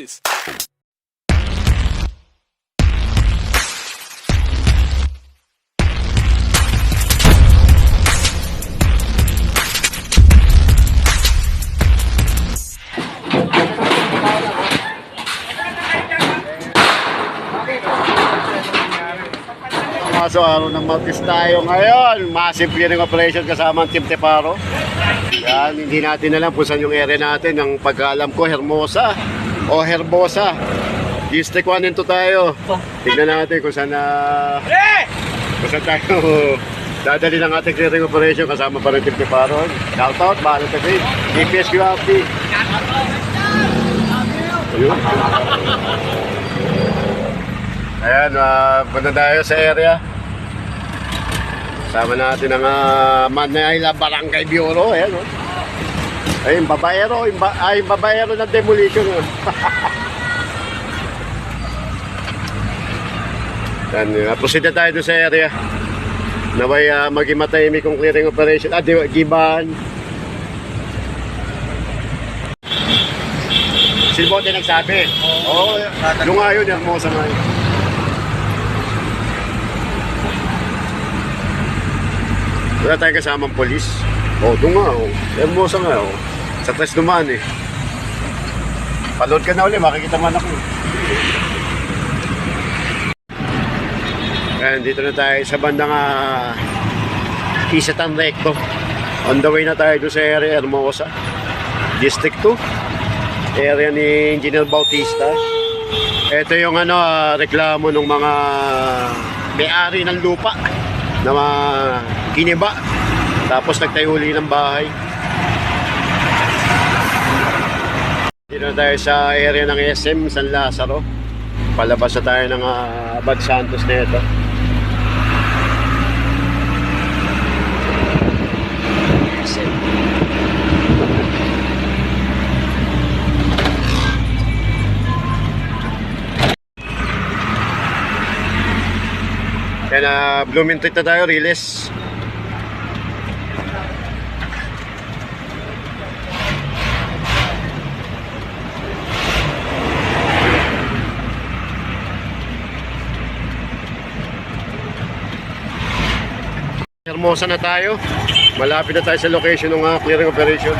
this? Maso araw ng Martis tayo ngayon. Massive clearing operation kasama ang Team Teparo. Yan, hindi natin alam kung saan yung area natin. Ang pagkaalam ko, Hermosa o Herbosa. District 1 into tayo. Tignan natin kung saan na... Kung saan tayo dadali ng ating clearing operation kasama pa rin Team Teparo. Shout out, ka din. GPS QRT. Ayun. Ayan, uh, punta tayo sa area. Sama natin ang uh, Manayla Barangay Bureau. Ayan, oh. Ay, yung babaero, yung, ba, ay, yung babaero ng demolition. oh. Yan, uh, proceed na tayo doon sa area. Naway uh, maging matahimik kung clearing operation. Ah, di, giban. Silbote nagsabi. Oo, oh, yung nga yun, hermosa nga yun. Wala tayong kasamang polis. Oh, doon nga, oh. Hermosa nga, oh. Sa tres dumaan, eh. Paload ka na ulit, makikita man ako. Ayan, dito na tayo sa bandang uh, Isatan Recto. On the way na tayo doon sa area Hermosa. District 2. Area ni Engineer Bautista. Ito yung ano, ah, reklamo ng mga may-ari ng lupa na mga kiniba. Tapos nagtayo uli ng bahay. Dito na tayo sa area ng SM San Lazaro. Palabas na tayo ng uh, Abad Santos na ito. Kaya na Blooming Treat na tayo, Riles. Hermosa na tayo. Malapit na tayo sa location ng uh, clearing operation.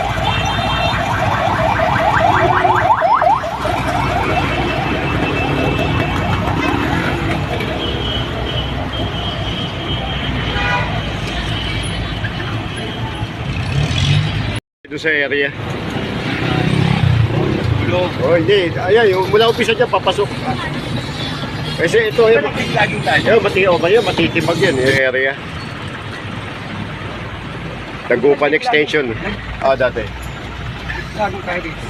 Doon sa area. Oh, hindi. Ayan, yung mula umpisa dyan, papasok. Kasi ito, eh, tayo. Ayun, mati yun, matitibag yan, yung area. Tagupan extension. Ah, dati. Laging tayo dito.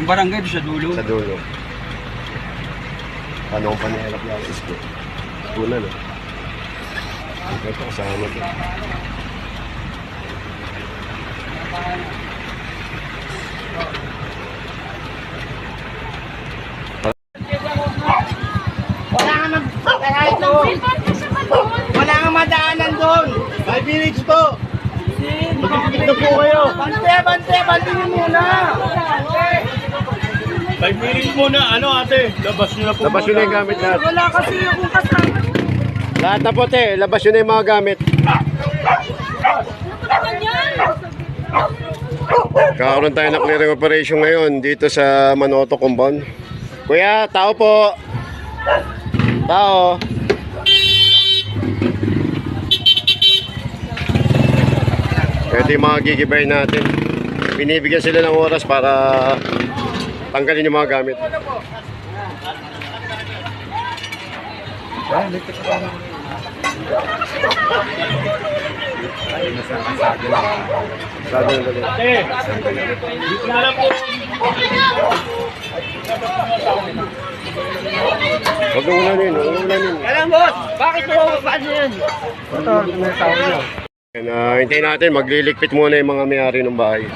Yung barangay doon sa dulo. Sa dulo. Paano kung panahirap lang is ko? Una, no? Ito, kasama to. Wala nga mag... Wala nga madaanan doon. Five minutes to! Ito po kayo! Bante, bante, bante nyo muna. 5 minutes muna, ano ate? Labas nyo na po. Labas yun na yung gamit natin. Wala kasi akong kasama. Lahat na po, te. Labas yun na yung mga gamit. Kakaroon tayo ng clearing operation ngayon dito sa Manoto Compound. Kuya, tao po. Tao. Ito yung mga gigibay natin. Binibigyan sila ng oras para tanggalin yung mga gamit. Dito na lang po. Huwag na huwag na ulanin. Alam boss, bakit mo paano yan? Yan, ah, hintayin natin, magliligpit muna yung mga may-ari ng bahay.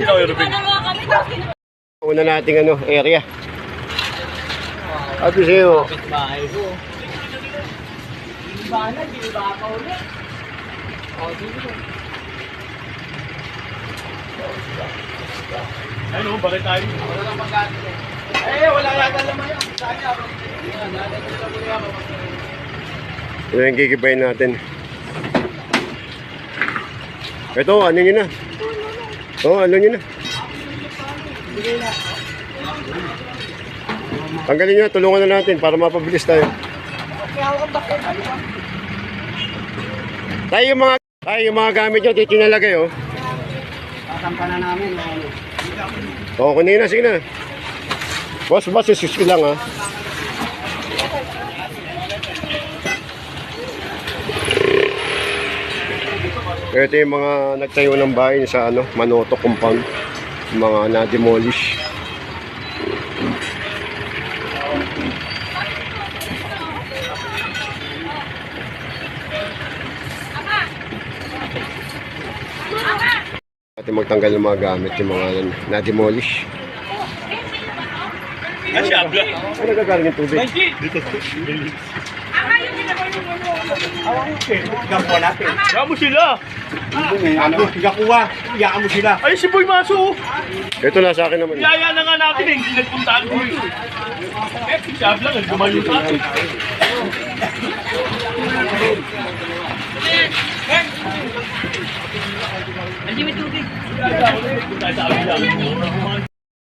Sino yung Rubin? Una nating ano, area. Sabi sa'yo, Ano, bakit tayo? Ito yung gigibayin natin. Ito, ano nyo na? Oo, oh, ano nyo na? Tanggalin nyo, tulungan na natin para mapabilis tayo. Tayo yung mga tayo yung mga gamit nyo, dito nalagay oh. Kasampa na namin. ano. Oo, kunin na, sige na. Boss, boss, isus ko lang ah. Ito yung mga nagtayo ng bahay sa ano, Manoto compound. Yung Mga na-demolish. At magtanggal ng mga gamit, yung mga na-demolish. Ano siya, abla? Ano nagagaling yung tubig? Dito. Gapo natin. Gapo sila. Ano? Gakuha. Iyaan mo sila. Ay, si Boy Maso. Ito na sa akin naman. Yaya na nga natin eh. Hindi nagpuntaan ko eh. Eh, si Abla, nagdumayo sa atin.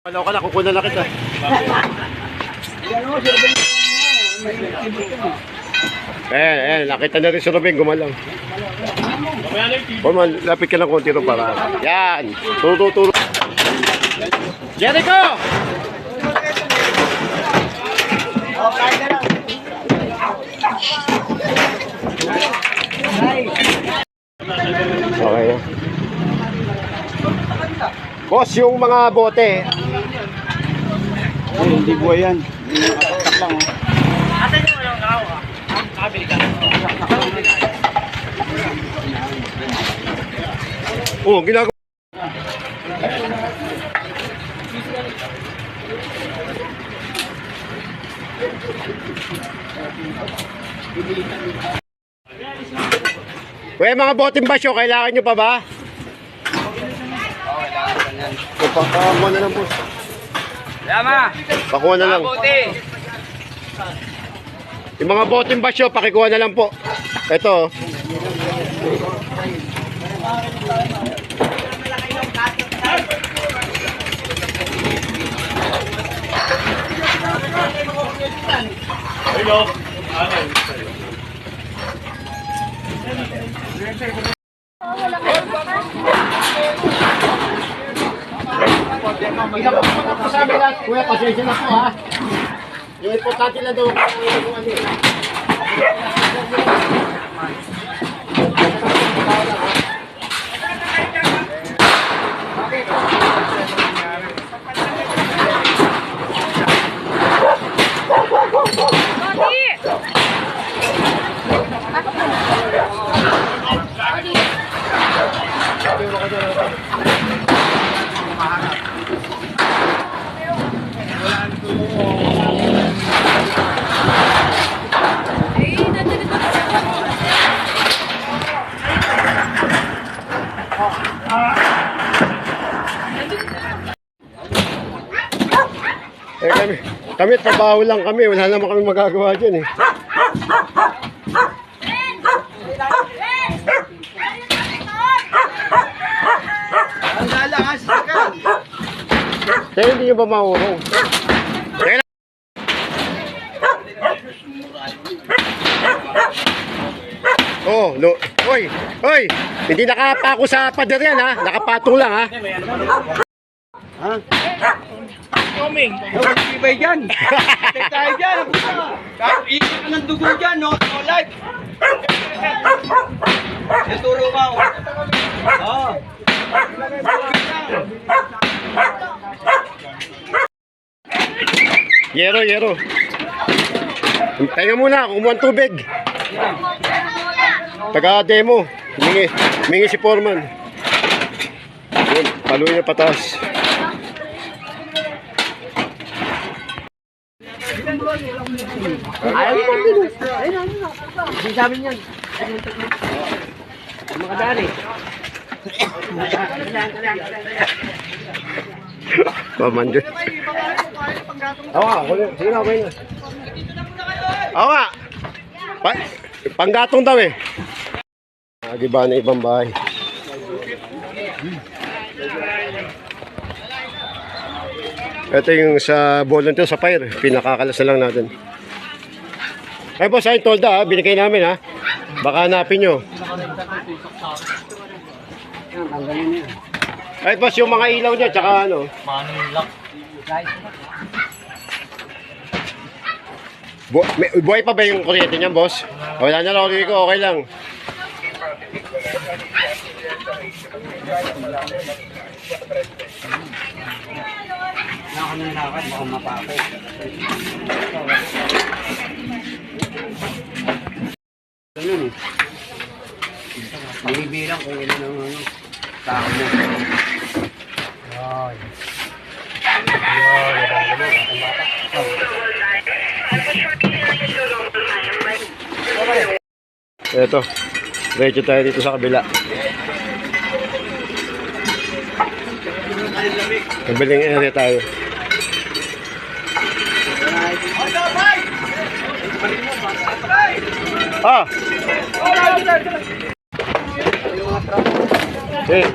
Ano ka na, kukunan na kita. Eh, eh, nakita na rin si yung TV. Kuman, lapit ka ng konti rin para. Yan, turo-turo. Jericho! Okay. Boss, yung mga bote, Ay, hindi buhay yan. Oh. Oh, ginagawa. Kuya, mga boteng basyo, kailangan nyo pa ba? O, pakuha na lang, boss. Yama! Pakuha na lang. Buti! Yung mga boteng basyo, pakikuha na lang po. Ito. Hello. Kuya, pasensya na po ha. Yung importante lang daw kung yung ano. Eh kami, trabaho lang kami, wala naman kami magagawa dyan eh. Ang lalangas ka! Kaya hindi nyo ba maurong? Oh, no. Oy, oy, hindi nakapako sa pader yan ha. Nakapatong lang ha. Ibay dyan! Take tayo dyan! Kahit iiyak ka ng dugo dyan, no? No life! Ituro ka, oh. Oo. Yero, yero. Tayo muna, kumuha ng tubig. Taga-demo. Mingi, mingi si Foreman. Yun, paluin na patas. Ayaw mo din. Ayun, ayun. Hindi sabi niyan. Mga dari. Mamandyo. Oo nga, huli. Sige na, okay na. Oo nga. Pa panggatong daw eh. Ah, di ba na ibang bahay? Ito yung sa volunteer sa fire. Pinakakalas na lang natin. Ay boss, ay tolda ha. Binigay namin ha. Baka hanapin nyo. Ay boss, yung mga ilaw niya, tsaka ano. Bu may, buhay pa ba yung kuryente niyan, boss? Wala na lang, Rico. Okay lang. Binibilang Ito. Diretso tayo dito sa kabila. Kabilang area tayo. Ah! Eh.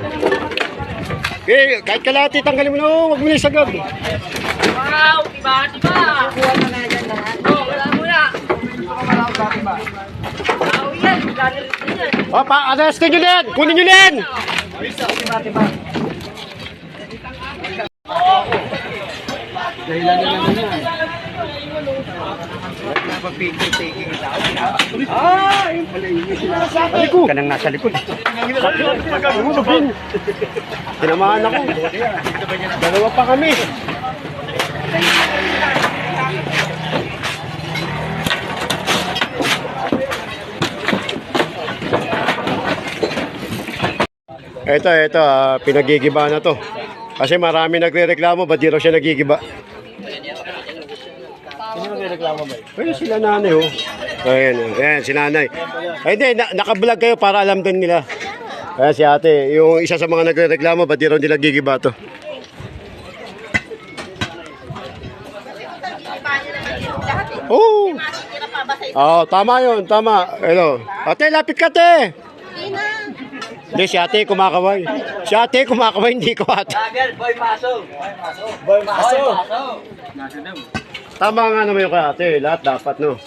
Eh, kahit kalahati, tanggalin mo na, huwag mo na isagad. Wow, diba? Diba? Kuha na na yan lahat. Oo, wala muna. Wow, yan. Galit na yan. Oh, pa, arrestin nyo na yan! Kunin nyo na yan! Kanang nasa likod. Tinamaan ako. Dalawa pa kami. Ito, ito, ah, pinagigiba na to. Kasi marami nagre-reklamo, ba't di raw siya nagigiba? Sino nagre-reklamo ba? Ayun, sila nanay, oh. Ayan, oh. ayan, si nanay. Ay, hindi, na, nakablog kayo para alam din nila. Ayan si ate, yung isa sa mga nagre-reklamo, ba't di raw nila gigiba to? Oo. Oh, tama yun, tama. Hello. Ate, lapit ka, te. Hindi, si ate kumakaway. Si ate kumakaway, hindi ko ate. boy maso. Boy maso. Tama nga naman yung kay ate. Lahat dapat, no?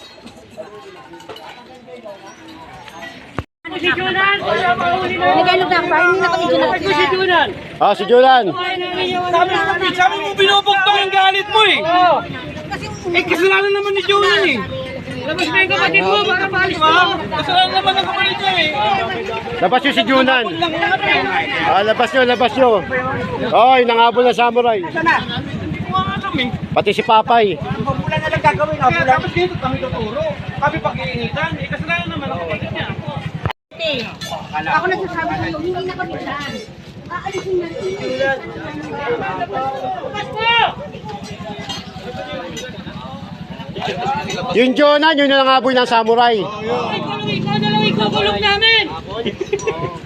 Nagano na pa, hindi na kami Junan. Ah, si Julan. Sabi mo binubugtong yung galit mo eh. Eh, kasalanan naman ni Jonan eh. Labas na yung kapatid mo para paalis mo. Kasalanan naman ng kapatid niya eh. Labas nyo si Junan. Ah, labas nyo, labas nyo. Oy, nangabol na samurai. Hindi ko nga alam eh. Pati si Papay. Pamula na lang gagawin. Kaya tapos dito kami tuturo. Kami pag-iinitan. Eh, kasalanan naman ng kapatid niya. Ako nagsasabi ko, hindi na kami dyan. Aalisin na Yung Jonan, yun yung nangabol ng samurai. Ikaw na lang ikukulong namin!